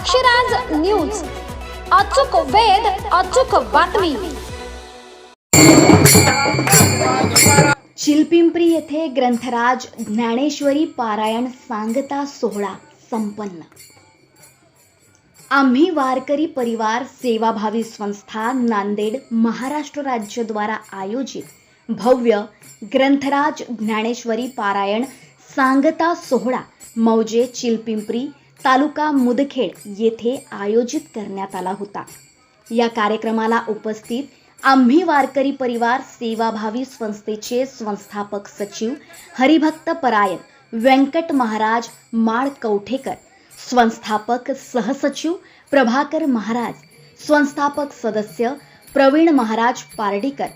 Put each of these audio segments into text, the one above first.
Akshraj news. अचूक वेध अचूक बातमी. चिलपिंपरी येथे ग्रंथराज ज्ञानेश्वरी पारायण सांगता सोहळा संपन्न. आम्ही वारकरी परिवार सेवाभावी संस्था नांदेड महाराष्ट्र राज्यद्वारा आयोजित भव्य ग्रंथराज ज्ञानेश्वरी पारायण सांगता सोहळा मौजे चिलपिंपरी तालुका मुदखेड येथे आयोजित करण्यात आला होता. या कार्यक्रमाला उपस्थित आम्ही वारकरी परिवार सेवाभावी संस्थेचे संस्थापक सचिव हरिभक्त परायण व्यंकट महाराज माळ कवठेकर संस्थापक सहसचिव प्रभाकर महाराज संस्थापक सदस्य प्रवीण महाराज पारडीकर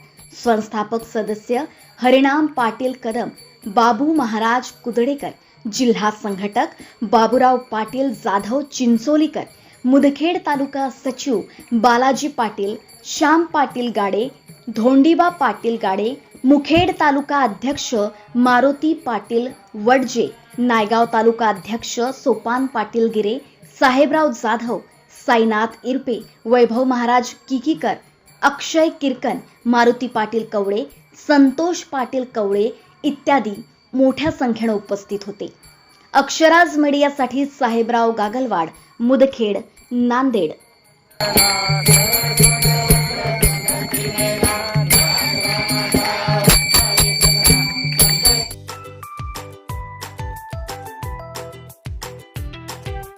संस्थापक सदस्य हरिणाम पाटील कदम बाबू महाराज कुदडेकर जिल्हा संघटक बाबूराव पाटील जाधव चिंचोलीकर मुदखेड तालुका सचिव बालाजी पाटील श्याम पाटील गाडे धोंडीबा पाटील गाडे मुखेड तालुका अध्यक्ष मारुती पाटील वडजे नायगाव तालुका अध्यक्ष सोपान पाटील गिरे साहेबराव जाधव साईनाथ इरपे वैभव महाराज किकीकर अक्षय किरकन मारुती पाटील कवळे संतोष पाटील कवळे इत्यादी मोठ्या संख्येनं उपस्थित होते. अक्षराज मीडियासाठी साहेबराव गागलवाड मुदखेड नांदेड.